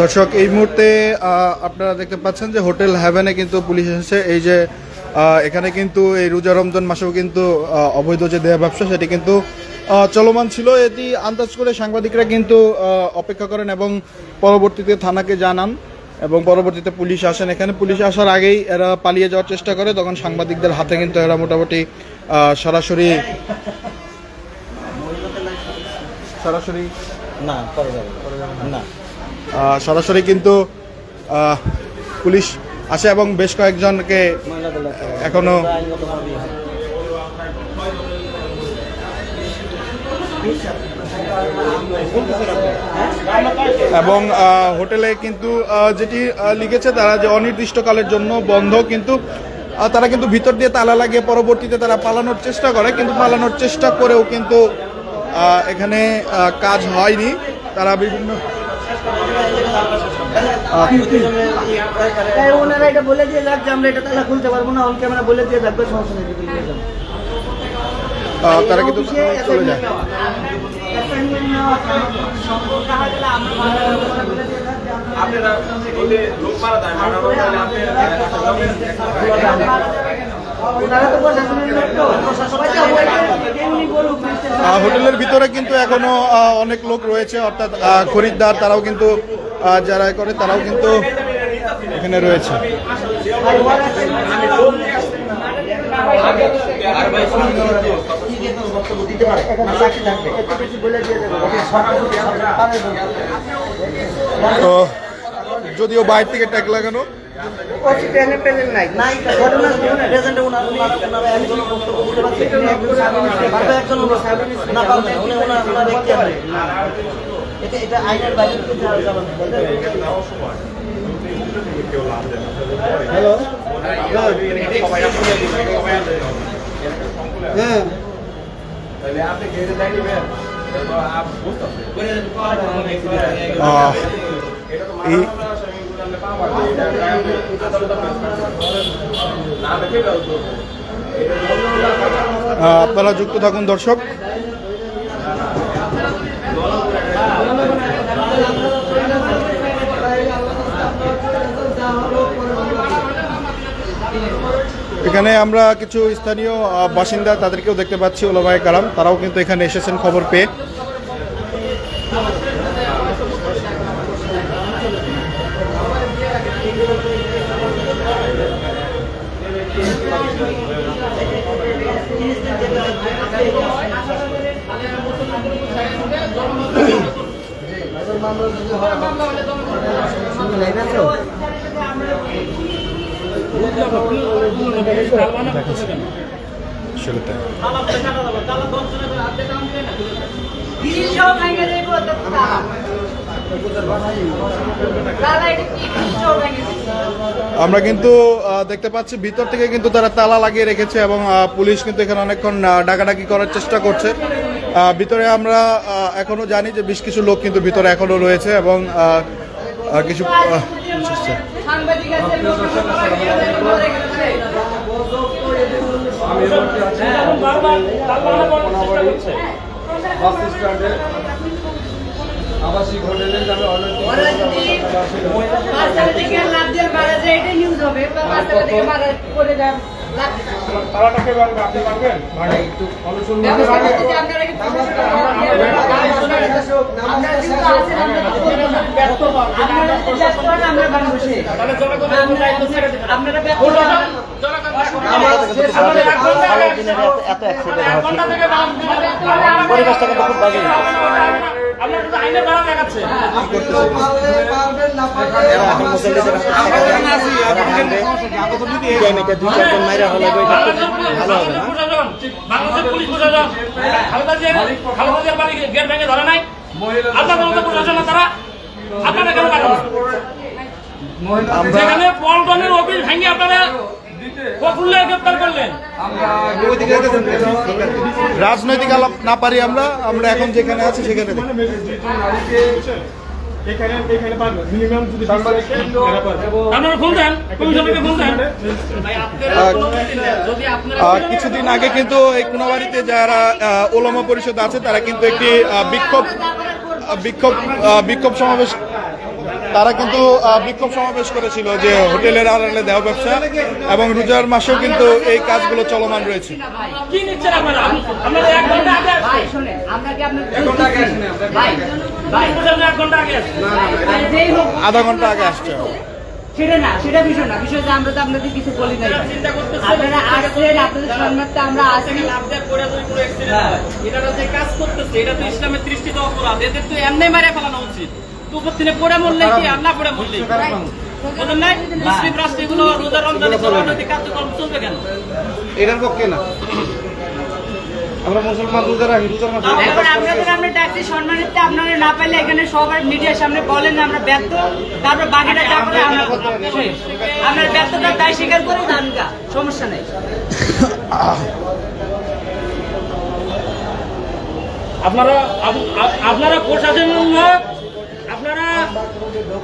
দর্শক, এই মুহূর্তে আপনারা দেখতে পাচ্ছেন যে হোটেল হ্যাভেনে কিন্তু পুলিশ এসেছে। এই যে এখানে কিন্তু এই রোজা রমজান মাসেও কিন্তু অবৈধ যে দেহ ব্যবসা, সেটি কিন্তু চলমান ছিল। এটি আন্দাজ করে সাংবাদিকরা কিন্তু অপেক্ষা করেন এবং পরবর্তীতে থানাকে জানান। এবং পরবর্তীতে পুলিশ আসেন। এখানে পুলিশ আসার আগেই এরা পালিয়ে যাওয়ার চেষ্টা করে, তখন সাংবাদিকদের হাতে কিন্তু এরা মোটামুটি সরাসরি সরাসরি না সরাসরি কিন্তু পুলিশ আসে এবং বেশ কয়েকজনকে এখনও। এবং হোটেলে কিন্তু যেটি লিখেছে তারা যে অনির্দিষ্টকালের জন্য বন্ধ কিন্তু তারা কিন্তু ভিতর দিয়ে তালা লাগিয়ে পরবর্তীতে তারা পালানোর চেষ্টা করে কিন্তু পালানোর চেষ্টা করেও কিন্তু এখানে কাজ হয়নি। তারা বিভিন্ন ওনারা এটা বলে দিয়ে যাক যে আমরা এটা তালা খুলতে পারব না অন ক্যামেরা বলে দিয়ে যাক সমস্যা নেই। যদি নিয়ে যান। আহ, তারা কিন্তু চলে যায়। বলে লোক মারা মারা হোটেলের ভিতরে কিন্তু এখনও অনেক লোক রয়েছে অর্থাৎ খরিদ্দার তারাও কিন্তু যারা এ করে তারাও কিন্তু এখানে রয়েছে এখানে সাক্ষী থাকবে, একটু কিছু বলে দিয়ে দেবে। তো যদিও বাইরে থেকে ট্যাগ লাগানো। এটা আইনের বাইরে যাবে হ্যালো হ্যাঁ। তাহলে আপনি ঘেরে এই আপনারা যুক্ত থাকুন দর্শক। এখানে আমরা কিছু স্থানীয় বাসিন্দা তাদেরকেও দেখতে পাচ্ছি ওলামায় কারাম। তারাও কিন্তু এখানে এসেছেন খবর পেয়ে। আমরা কিন্তু দেখতে পাচ্ছি, ভিতর থেকে কিন্তু তারা তালা লাগিয়ে রেখেছে এবং পুলিশ কিন্তু এখানে অনেকক্ষণ ডাকাডাকি করার চেষ্টা করছে। ভিতরে আমরা এখনও জানি যে বেশ কিছু লোক কিন্তু ভিতরে এখনও রয়েছে এবং কিছু বাস স্ট্যান্ডে আবাসিক হোটেলে যাবে বাচ্চারা পরিবেশটা কিন্তু খুব বাজে। আপনারা কেন কাটেন না? আমরা সেখানে পল্টনের অফিস ভেঙে আপনারা রাজনৈতিক আলাপ না পারি আমরা আমরা এখন যেখানে আছি সেখানে এখানে এখানে পারবে মিনিমাম যদি সাংবাদিক এরা পারবে আপনারা ফোন দেন কমিশনারকে ফোন দেন। কিছুদিন আগে কিন্তু এই কোনাবাড়িতে যারা ওলামা পরিষদ আছে তারা কিন্তু একটি বিক্ষোভ বিক্ষোভ বিক্ষোভ সমাবেশ তারা কিন্তু বিক্ষোভ সমাবেশ করেছিল যে হোটেলের আড়ালে দেওয়া ব্যবসা এবং রোজার মাসেও কিন্তু এই কাজগুলো চলমান রয়েছে। কি নিচ্ছেন আপনারা? আপনারা এক ঘণ্টা আগে আসছেন। ভাই শোনেন আমরা কি আপনার ভাই ভাই। প্রশাসন এক ঘণ্টা আগে আসছেন। ভাই যেই হোক। আধা ঘণ্টা আগে আসছে। সেটা না সেটা বিষয় না। বিষয় আমরা তো আপনাদের কিছু বলি করতেছেন। আপনারা আসলেন আপনাদের সম্মানটা আমরা আসি লাভদায়ক করে যদি কোনো accident হয়, যে কাজ করতেছে, এটা তো ইসলামের দৃষ্টিতে অপরাধ। এদের তো এমনি মাইরা ফেলানো উচিত। উপর পড়ে মরলে কি, আর না পড়ে মরলে কি? নাই? মুসলিম রাষ্ট্রে রোজা রমজানে চলে, কার্যক্রম চলবে কেন? এটার পক্ষে না আমরা মুসলমান রোজা রাখি রোজার মাসে আপনাদের আমরা ডাকছি সম্মানিত আপনারা না পাইলে এখানে সবার মিডিয়ার সামনে বলেন আমরা ব্যর্থ তারপর বাকিটা যা করে আমরা শেষ। আপনার ব্যর্থতা তাই স্বীকার করে সমস্যা নেই আপনারা আপ- আপ- আপনারা প্রশাসনের লোক আপনারা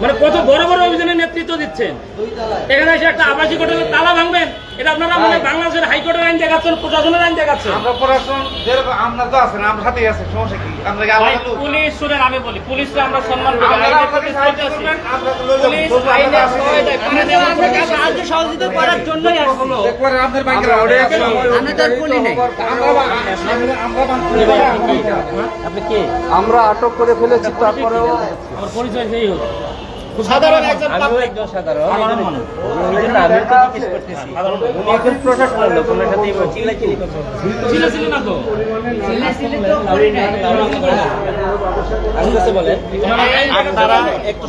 মানে কত বড় বড় অভিযানের নেতৃত্ব দিচ্ছেন? এখানে এসে একটা আবাসিক হোটেলের তালা ভাঙবেন? এটা আপনারা মানে বাংলাদেশের হাইকোর্টের আইন দেখাচ্ছেন প্রশাসনের আইন দেখাচ্ছেন আমরা পড়াশোনা যেরকম আমরা তো আছেন আমরা সাথেই আছি সমস্যা কি আমরা কি ভাই, আলাদা লোক? পুলিশ শুনেন আমি বলি পুলিশকে আমরা সম্মান করি সাহায্য সহযোগিতা করার জন্যই একবারে আপনাদের তো বলি নাই আপনি কে আটক করে ফেলেছি তারপরেও আমার পরিচয় সেই হোক সাধারণ একজন সাধারণ আমি তো জিজ্ঞেস করতেছি উনি প্রশাসনের লোক ওনার সাথে চিল্লাচিল্লি না তো তো আপনারা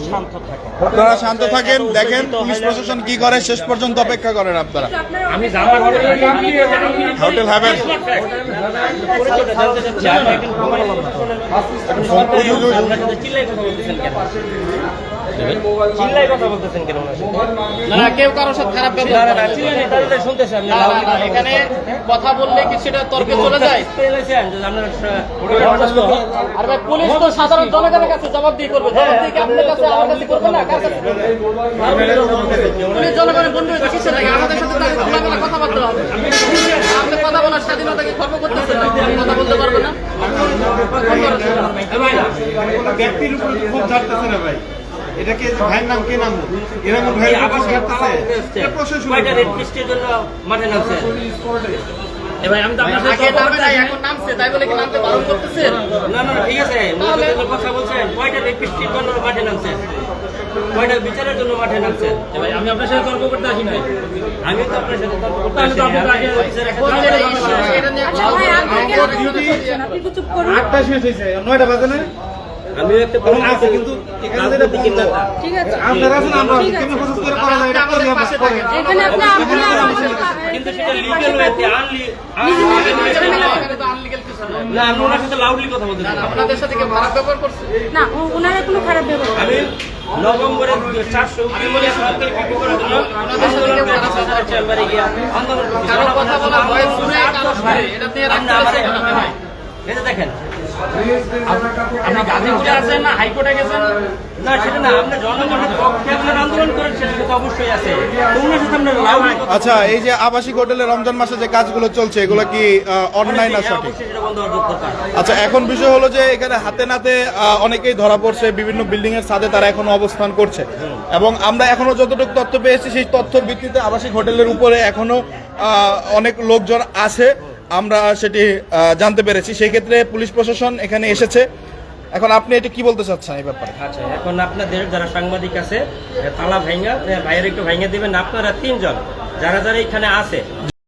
শান্ত থাকেন আপনারা শান্ত থাকেন দেখেন পুলিশ প্রশাসন কি করে শেষ পর্যন্ত অপেক্ষা করেন আপনারা আমি হোটেল হ্যাভেন চিল্লাই কথা বলতেছেন কেন চিল্লাই কথা বলতেছেন কেন না কেউ কারোর সাথে খারাপ শুনতেছি কথা এখানে কথা বললে কি সেটা তর্কে চলে যায়। পেয়েছেন যে আপনার সা- আর ভাই পুলিশ তো সাধারণ জনগণের কাছে জবাবদিহি করবে। জবাবদিহি কি আপনার কাছে আমার কাছে করবে না? কার কাছে পুলিশ জনগণের বন্ধু কিসের লাগে আমাদের সাথে খোলামেলা কথাবার্তা হবে? আপনি কথা বলার স্বাধীনতাকে খর্ব করতেছেন কথা বলতে পারবেন না। ব্যক্তির উপর খুব ছাড়তেছে না ভাই। এটা কে ভাইয়ের নাম কে নাম? এরা মনে ভাই আবার ছাড়তেছে এটা প্রশাসন কয়টা রেড বৃষ্টির জন্য মাঠে নামছে? এবার আমি তো আপনার সাথে করতে চাই, এখন নামছে তাই বলে কি নামতে বারণ করতেছেন না না ঠিক আছে মূলত যে কথা বলছেন কয়টা রেড বৃষ্টির জন্য মাঠে নামছে? কয়টা বিচারের জন্য মাঠে নামছে? ভাই আমি আপনার সাথে তর্ক করতে আসি নাই। আমি তো আপনার সাথে তর্ক করতে চুপ করুন। আটটা শেষ হয়েছে নয়টা বাজে না? আমিও একটা এখন আছে কিন্তু এখানে যেটা রাজনৈতিক নেতা ঠিক আছে। আপনারা আছেন আমরা ঠিক প্রসেস করে করা যায় এটা করে আমরা করে এখানে আপনি আপনি আমাদের কিন্তু সেটা লিগেল ওয়েতে আনলি না আমি ওনার সাথে লাউডলি কথা বলতে আপনাদের সাথে কি খারাপ ব্যবহার করছে? না ওনারা কোনো খারাপ ব্যবহার আমি নভেম্বরে চারশো চেম্বারে গিয়ে আন্দোলন কথা বলা এটা দেখেন আপনি গাজীপুরে আছেন না হাইকোর্টে গেছেন? না সেটা না আপনি জনগণের পক্ষে আপনার আন্দোলন করেন সেটা তো অবশ্যই আছে। তোমরা সাথে আপনার লাউডলি আচ্ছা এই যে আবাসিক হোটেলে রমজান মাসে যে কাজগুলো চলছে এগুলো কি অনলাইন না সঠিক? আচ্ছা এখন বিষয় হলো যে এখানে হাতে নাতে অনেকেই ধরা পড়ছে বিভিন্ন বিল্ডিং এর ছাদে তারা এখনও অবস্থান করছে। এবং আমরা এখনও যতটুকু তথ্য পেয়েছি সেই তথ্যের ভিত্তিতে আবাসিক হোটেলের উপরে এখনও অনেক লোকজন আছে। আমরা সেটি জানতে পেরেছি। সেই ক্ষেত্রে পুলিশ প্রশাসন এখানে এসেছে। এখন আপনি এটা কি বলতে চাচ্ছেন এই ব্যাপারে? আচ্ছা এখন আপনাদের যারা সাংবাদিক আছে তালা ভাইঙ্গা ভাইয়ের একটু ভাইঙ্গা দিবেন, আপনারা তিনজন, যারা যারা এখানে আছে।